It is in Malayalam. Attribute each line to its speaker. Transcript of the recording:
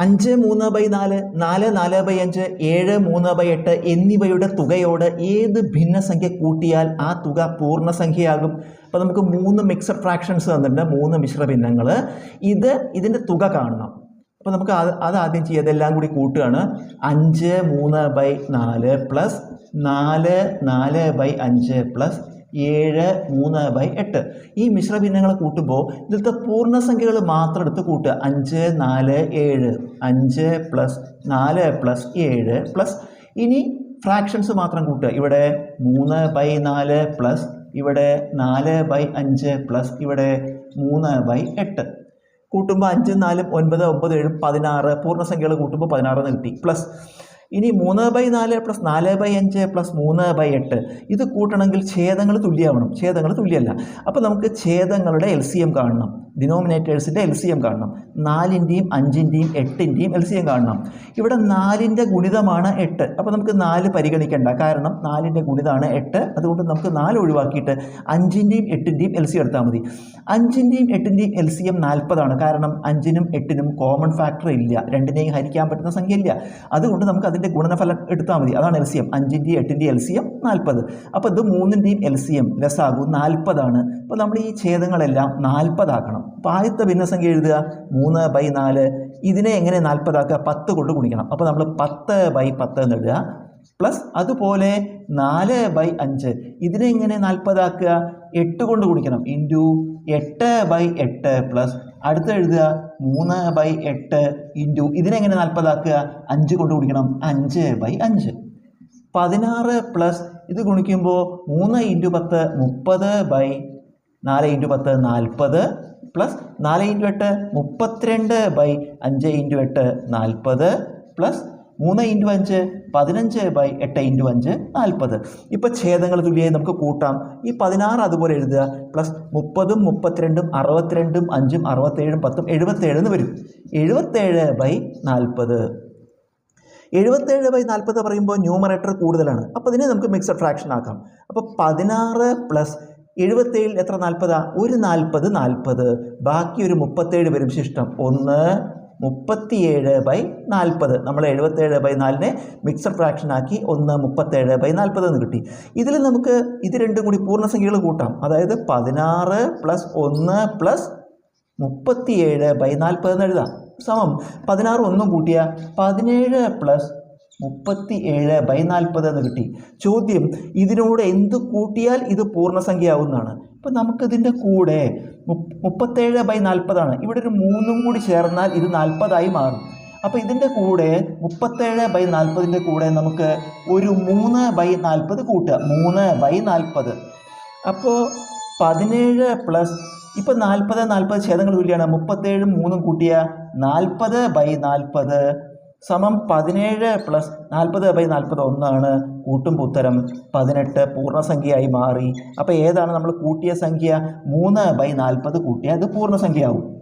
Speaker 1: അഞ്ച് മൂന്ന് ബൈ നാല് നാല് നാല് ബൈ അഞ്ച് ഏഴ് മൂന്ന് ബൈ എട്ട് എന്നിവയുടെ തുകയോട് ഏത് ഭിന്നസംഖ്യ കൂട്ടിയാൽ ആ തുക പൂർണസംഖ്യയാകും? അപ്പോൾ നമുക്ക് മൂന്ന് മിക്സഡ് ഫ്രാക്ഷൻസ് തന്നിട്ടുണ്ട് മൂന്ന് മിശ്ര ഭിന്നങ്ങൾ ഇത് ഇതിന്റെ തുക കാണണം. അപ്പോൾ നമുക്ക് അത് അത് ആദ്യം ചെയ്യുക ഇതെല്ലാം കൂടി കൂട്ടുകയാണ്. അഞ്ച് മൂന്ന് ബൈ നാല് പ്ലസ് നാല് നാല് ബൈ അഞ്ച് പ്ലസ് ഏഴ് മൂന്ന് ബൈ എട്ട്. ഈ മിശ്ര ഭിന്നങ്ങൾ കൂട്ടുമ്പോൾ ഇതിലത്തെ പൂർണസംഖ്യകൾ മാത്രം എടുത്ത് കൂട്ടുക. അഞ്ച് നാല് ഏഴ്. അഞ്ച് പ്ലസ് നാല് പ്ലസ് ഏഴ് പ്ലസ് ഇനി ഫ്രാക്ഷൻസ് മാത്രം കൂട്ടുക. ഇവിടെ മൂന്ന് ബൈ നാല് പ്ലസ് ഇവിടെ നാല് ബൈ അഞ്ച് പ്ലസ് ഇവിടെ മൂന്ന് ബൈ എട്ട്. കൂട്ടുമ്പോൾ അഞ്ചും നാലും ഒൻപത് ഒമ്പത് ഏഴും പതിനാറ്. പൂർണസംഖ്യകൾ കൂട്ടുമ്പോൾ പതിനാറെന്ന് കിട്ടി. പ്ലസ് ഇനി മൂന്ന് ബൈ നാല് പ്ലസ് നാല് ബൈ അഞ്ച് പ്ലസ് മൂന്ന് ബൈ എട്ട്. ഇത് കൂട്ടണമെങ്കിൽ ഛേദങ്ങൾ തുല്യമാവണം. ഛേദങ്ങൾ തുല്യമല്ല അപ്പോൾ നമുക്ക് ഛേദങ്ങളുടെ എൽ സി എം കാണണം. ഡിനോമിനേറ്റേഴ്സിന്റെ എൽ സി എം കാണണം. നാലിന്റെയും അഞ്ചിന്റെയും എട്ടിന്റെയും എൽ സി എം കാണണം. ഇവിടെ നാലിന്റെ ഗുണിതമാണ് എട്ട്. അപ്പോൾ നമുക്ക് നാല് പരിഗണിക്കേണ്ട. കാരണം നാലിന്റെ ഗുണിതമാണ് എട്ട്. അതുകൊണ്ട് നമുക്ക് നാല് ഒഴിവാക്കിയിട്ട് അഞ്ചിന്റെയും എട്ടിന്റെയും എൽ സി എടുത്താൽ മതി. അഞ്ചിന്റെയും എട്ടിന്റെയും എൽ സി എം നാൽപ്പതാണ്. കാരണം അഞ്ചിനും എട്ടിനും കോമൺ ഫാക്ടർ ഇല്ല. രണ്ടിനെയും ഹരിക്കാൻ പറ്റുന്ന സംഖ്യ ഇല്ല അതുകൊണ്ട് നമുക്ക് അതിന്റെ ഗുണനഫലം എടുത്താൽ മതി. അതാണ് എൽ സി എം അഞ്ചിന്റെയും എട്ടിന്റെയും എൽ സി എം നാൽപ്പത്. അപ്പോൾ ഇത് മൂന്നിന്റെയും എൽ സി എം ലെസ്സാകും. നാൽപ്പതാണ്. അപ്പോൾ നമ്മൾ ഈ ഛേദങ്ങളെല്ലാം നാൽപ്പതാക്കണം. അപ്പോൾ ആദ്യത്തെ ഭിന്നസംഖ്യ എഴുതുക മൂന്ന് ബൈ നാല് ഇതിനെ എങ്ങനെ നാൽപ്പതാക്കുക? പത്ത് കൊണ്ട് ഗുണിക്കണം. അപ്പോൾ നമ്മൾ പത്ത് ബൈ പത്ത് എന്ന് എഴുതുക. പ്ലസ് അതുപോലെ നാല് ബൈ അഞ്ച് ഇതിനെ എങ്ങനെ നാൽപ്പതാക്കുക? എട്ട് കൊണ്ട് ഗുണിക്കണം. ഇന്റു എട്ട് ബൈ എട്ട് പ്ലസ് അടുത്ത് എഴുതുക മൂന്ന് ബൈ എട്ട് ഇന്റു ഇതിനെങ്ങനെ നാൽപ്പതാക്കുക? അഞ്ച് കൊണ്ട് ഗുണിക്കണം. അഞ്ച് ബൈ അഞ്ച്. പതിനാറ് പ്ലസ് ഇത് ഗുണിക്കുമ്പോൾ മൂന്ന് ഇന്റു പത്ത് മുപ്പത് ബൈ നാല് ഇന്റു പത്ത് നാൽപ്പത് പ്ലസ് നാല് ഇന്റു എട്ട് മുപ്പത്തിരണ്ട് ബൈ അഞ്ച് ഇന്റു എട്ട് നാൽപ്പത് പ്ലസ് മൂന്ന് ഇന്റു അഞ്ച് പതിനഞ്ച് ബൈ എട്ട് ഇന്റു അഞ്ച് നാൽപ്പത്. ഇപ്പോൾ ഛേദങ്ങൾ തുല്യമായി നമുക്ക് കൂട്ടാം. ഈ പതിനാറ് അതുപോലെ എഴുതുക. പ്ലസ് മുപ്പതും മുപ്പത്തിരണ്ടും അറുപത്തിരണ്ടും അഞ്ചും അറുപത്തേഴും പത്തും എഴുപത്തേഴ് എന്ന് വരും. എഴുപത്തേഴ് ബൈ നാൽപ്പത്. എഴുപത്തേഴ് ബൈ നാൽപ്പത് പറയുമ്പോൾ ന്യൂമറേറ്റർ കൂടുതലാണ്. അപ്പോൾ ഇതിനെ നമുക്ക് മിക്സഡ് ഫ്രാക്ഷൻ ആക്കാം. അപ്പോൾ പതിനാറ് പ്ലസ് എഴുപത്തേഴിൽ എത്ര നാൽപ്പതാ? ഒരു നാൽപ്പത് നാൽപ്പത്. ബാക്കി ഒരു മുപ്പത്തേഴ് വരും ശിഷ്ടം. ഒന്ന് മുപ്പത്തിയേഴ് ബൈ നാൽപ്പത്. നമ്മൾ എഴുപത്തേഴ് ബൈ നാലിനെ മിക്സഡ് ഫ്രാക്ഷൻ ആക്കി ഒന്ന് മുപ്പത്തേഴ് ബൈ നാൽപ്പത് എന്ന് കിട്ടി. ഇതിൽ നമുക്ക് ഇത് രണ്ടും കൂടി പൂർണസംഖ്യകൾ കൂട്ടാം. അതായത് പതിനാറ് പ്ലസ് ഒന്ന് പ്ലസ് മുപ്പത്തിയേഴ് ബൈ നാൽപ്പത് എന്ന് എഴുതാം. സമം. പതിനാറ് ഒന്നും കൂട്ടിയ? പതിനേഴ് പ്ലസ് മുപ്പത്തി ഏഴ് ബൈ നാൽപ്പത് എന്ന് കിട്ടി. ചോദ്യം ഇതിനോട് എന്ത് കൂട്ടിയാൽ ഇത് പൂർണസംഖ്യയാവുന്നതാണ്? ഇപ്പം നമുക്കിതിന്റെ കൂടെ മുപ്പ- മുപ്പത്തേഴ് ബൈ നാൽപ്പതാണ് ഇവിടെ ഒരു മൂന്നും കൂടി ചേർന്നാൽ ഇത് നാൽപ്പതായി മാറും. അപ്പോൾ ഇതിന്റെ കൂടെ മുപ്പത്തേഴ് ബൈ നാൽപ്പതിന്റെ കൂടെ നമുക്ക് ഒരു മൂന്ന് ബൈ നാൽപ്പത് കൂട്ടുക. മൂന്ന് ബൈ നാൽപ്പത് അപ്പോൾ പതിനേഴ് പ്ലസ് ഇപ്പം നാൽപ്പത് നാൽപ്പത് ഛേദങ്ങൾ തുല്യമാണ് മുപ്പത്തേഴും മൂന്നും കൂട്ടിയ നാൽപ്പത് ബൈ നാൽപ്പത് സമം പതിനേഴ് പ്ലസ് നാൽപ്പത് ബൈ നാൽപ്പത് ഒന്നാണ് കൂട്ടുമ്പോൾ ഉത്തരം പതിനെട്ട് പൂർണസംഖ്യയായി മാറി. അപ്പോൾ ഏതാണ് നമ്മൾ കൂട്ടിയ സംഖ്യ? മൂന്ന് ബൈ നാൽപ്പത് കൂട്ടിയാൽ അത് പൂർണസംഖ്യയാവും.